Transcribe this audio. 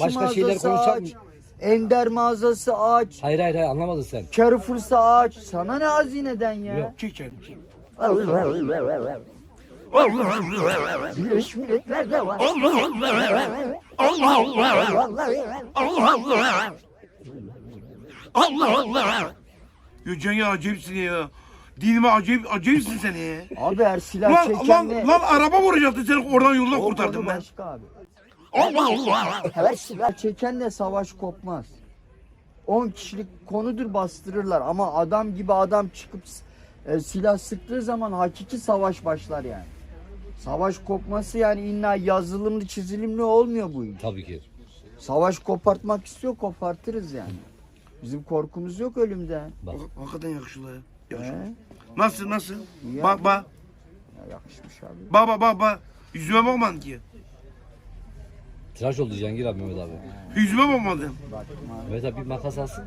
Başka şeyler konuşalım. aç. Ender mağazası aç. Hayır hayır hayır anlamadın sen. Carrefour'sa aç. Sana ne hazineden ya? Yok. Çiçek. Birleşmiş var. Ya Can ya acayipsin ya. Dinime acayip, acayipsin sen ya. Abi her silah Lan, lan, çekenle... lan araba vuracaktı seni oradan yoldan O kurtardım ben. başka abi. Çekenle savaş kopmaz. 10 kişilik konudur bastırırlar ama adam gibi adam çıkıp e, silah sıktığı zaman hakiki savaş başlar yani. Savaş kopması yani illa yazılımlı çizilimli olmuyor bu iş. Tabii ki. Savaş kopartmak istiyor kopartırız yani. Bizim korkumuz yok ölümden. Bak. Hak- Hakikaten yakışıklı. Yakışıklı. He? Nasıl nasıl? Ya. Bak bak. Ya yakışmış abi. Bak bak bak bak. Yüzüme bakmadın ki. Tıraş oldu Cihangir abi Mehmet abi. Yüzüme bakmadın. Bakma. Mehmet abi bir makas alsın.